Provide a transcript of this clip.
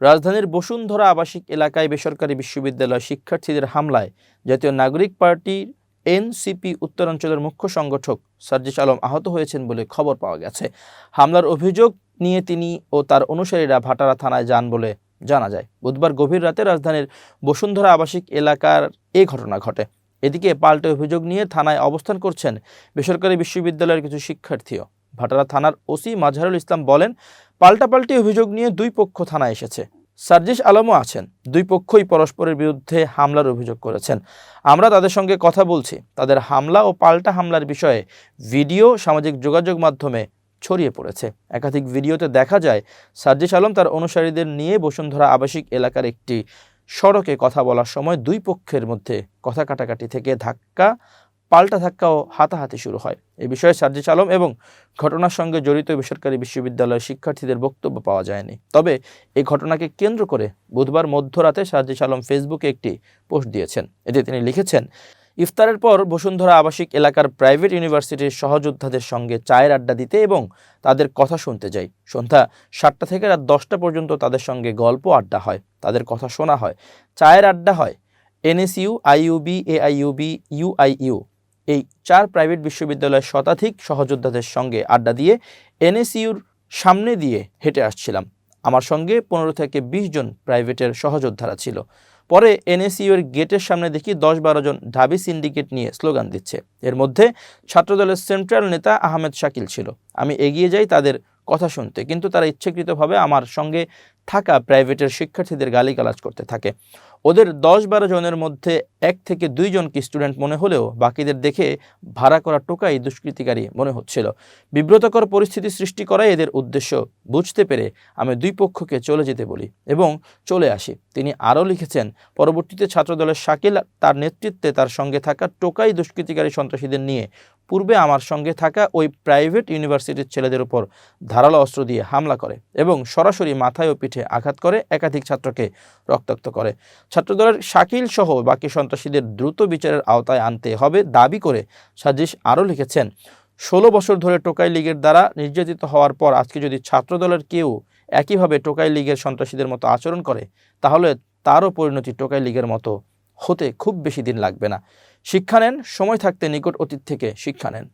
রাজধানীর বসুন্ধরা আবাসিক এলাকায় বেসরকারি বিশ্ববিদ্যালয় শিক্ষার্থীদের হামলায় জাতীয় নাগরিক পার্টির এনসিপি উত্তরাঞ্চলের মুখ্য সংগঠক সার্জিস আলম আহত হয়েছেন বলে খবর পাওয়া গেছে। হামলার অভিযোগ নিয়ে তিনি ও তার অনুসারীরা ভাটারা থানায় যান বলে জানা যায়। বুধবার গভীর রাতে রাজধানীর বসুন্ধরা আবাসিক এলাকার এ ঘটনা ঘটে। এদিকে পাল্টে অভিযোগ নিয়ে থানায় অবস্থান করছেন বেসরকারি বিশ্ববিদ্যালয়ের কিছু শিক্ষার্থীও। ভাটারা থানার ওসি মাজহারুল ইসলাম বলেন পাল্টাপাল্টি অভিযোগ নিয়ে দুই পক্ষ থানায় এসেছে। সার্জিস আলমও আছেন। দুই পক্ষই পরস্পরের বিরুদ্ধে হামলার অভিযোগ করেছেন। আমরা তাদের সঙ্গে কথা বলছি। তাদের হামলা ও পাল্টা হামলার বিষয়ে ভিডিও, সামাজিক যোগাযোগ মাধ্যমে ছড়িয়ে পড়েছে। একাধিক ভিডিওতে দেখা যায়, সার্জিস আলম তার অনুসারীদের নিয়ে বসুন্ধরা আবাসিক এলাকার একটি সড়কে কথা বলার সময় দুই পক্ষের মধ্যে কথা কাটাকাটি থেকে ধাক্কা পাল্টা ধাক্কা ও হাতাহাতি শুরু হয়। এ বিষয়ে সার্জিস আলম এবং ঘটনার সঙ্গে জড়িত বেসরকারি বিশ্ববিদ্যালয়ের শিক্ষার্থীদের বক্তব্য পাওয়া যায়নি। তবে এই ঘটনাকে কেন্দ্র করে বুধবার মধ্যরাতে সার্জিস আলম ফেসবুকে একটি পোস্ট দিয়েছেন। এতে তিনি লিখেছেন, ইফতারের পর বসুন্ধরা আবাসিক এলাকার প্রাইভেট ইউনিভার্সিটির সহযোদ্ধাদের সঙ্গে চায়ের আড্ডা দিতে এবং তাদের কথা শুনতে যাই। সন্ধ্যা সাতটা থেকে রাত দশটা পর্যন্ত তাদের সঙ্গে গল্প আড্ডা হয়। তাদের কথা শোনা হয়। চায়ের আড্ডা হয়। এনএসইউ, আইইউবি, এআইইউবি, ইউআইইউ এই চার প্রাইভেট বিশ্ববিদ্যালয়ের শতাধিক সহযোদ্ধাদের সঙ্গে আড্ডা দিয়ে এনএসইউর সামনে দিয়ে হেঁটে আসছিলাম। আমার সঙ্গে পনেরো থেকে বিশ জন প্রাইভেটের সহযোদ্ধারা ছিল। পরে এনএসইউ এর গেটের সামনে দেখি দশ বারো জন ঢাবি সিন্ডিকেট নিয়ে স্লোগান দিচ্ছে। এর মধ্যে ছাত্রদলের সেন্ট্রাল নেতা আহমেদ শাকিল ছিল। আমি এগিয়ে যাই তাদের কথা শুনতে, কিন্তু তারা ইচ্ছাকৃতভাবে আমার সঙ্গে থাকা প্রাইভেটের শিক্ষার্থীদের গালিগালাজ করতে থাকে। ওদের দশ বারো জনের মধ্যে এক থেকে দুইজনকে স্টুডেন্ট মনে হলেও বাকিদের দেখে ভাড়া করা টোকাই দুষ্কৃতিকারী মনে হচ্ছিল। বিব্রতকর পরিস্থিতি সৃষ্টি করাই এদের উদ্দেশ্য। বুঝতে পেরে আমি দুই পক্ষকে চলে যেতে বলি এবং চলে আসি। তিনি আরও লিখেছেন, পরবর্তীতে ছাত্রদলের শাকিল তার নেতৃত্বে তার সঙ্গে থাকা টোকাই দুষ্কৃতিকারী সন্ত্রাসীদের নিয়ে পূর্বে আমার সঙ্গে থাকা ওই প্রাইভেট ইউনিভার্সিটির ছেলেদের উপর ধারালো অস্ত্র দিয়ে হামলা করে এবং সরাসরি মাথায় ও পিঠে আঘাত করে একাধিক ছাত্রকে রক্তাক্ত করে। ছাত্রদলের শাকিল সহ বাকি সন্ত্রাসীদের দ্রুত বিচারের আওতায় আনতে হবে দাবি করে সাজিশ আরও লিখেছেন, ষোলো বছর ধরে টোকাই লীগের দ্বারা নির্যাতিত হওয়ার পর আজকে যদি ছাত্রদলের কেউ একইভাবে টোকাই লীগের সন্ত্রাসীদের মতো আচরণ করে, তাহলে তারও পরিণতি টোকাই লীগের মতো হতে খুব বেশি দিন লাগবে না। শিক্ষা নেন, সময় থাকতে নিকট অতীত থেকে শিক্ষা নেন।